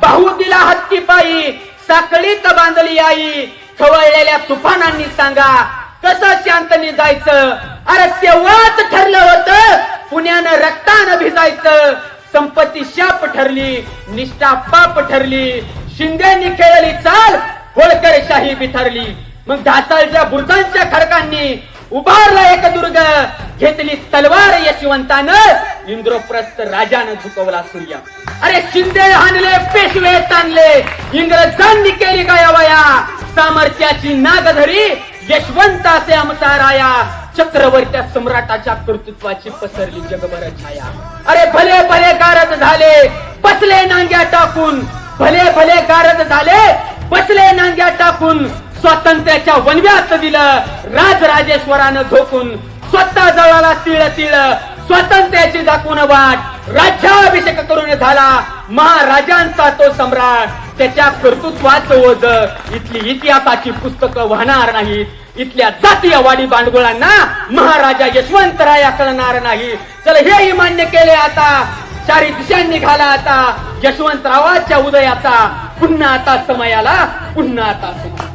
भाऊ दिला हत्ती पायी साखळीत बांधली आई. खवळलेल्या तुफानांनी सांगा कसं शांतनी जायचं? अरे तेव्हाच ठरलं होतं पुण्यानं रक्तानं भिजायचं. संपत्ती शाप ठरली निष्ठा पाप ठरली. शिंद्यांनी खेळली चाल होळकर शाही बिथरली. मग ढासाळच्या बुरजांच्या खडकांनी उभारला एक दुर्ग. घेतली तलवार यशवंतानं इंद्रप्रस्थ राजानं झुकवला सूर्य. अरे शिंदे हाणले पेशवे ताणले. इंग्रजांनी केली गायावया सामर्थ्याची नागधरी यशवंताचे आमचा राया. चक्रवर्त्या सम्राटाच्या कर्तृत्वाची पसरली जगभर छाया. अरे भले भले गारद झाले बसले नांग्या टाकून. भले भले गारद झाले बसले नांग्या टाकून. स्वातंत्र्याच्या वनव्यात दिलं राजराजेश्वरानं झोकून. स्वतः जळाला तिळ तिळ. स्वातंत्र्याची दाखवून वाट. राज्याभिषेक करून झाला. महाराजांचा तो सम्राट. त्याच्या कर्तृत्वाचं ओझ. इथली इतिहासाची पुस्तकं वाहणार नाहीत. इथल्या जातीय वाडी बांडगुळांना महाराजा यशवंतराया कळणार नाही. चल हेही मान्य केले आता. चारी दिशांनी घाला आता. यशवंतरावाच्या उदयाचा. पुन्हा आता समयाला पुन्हा आता समय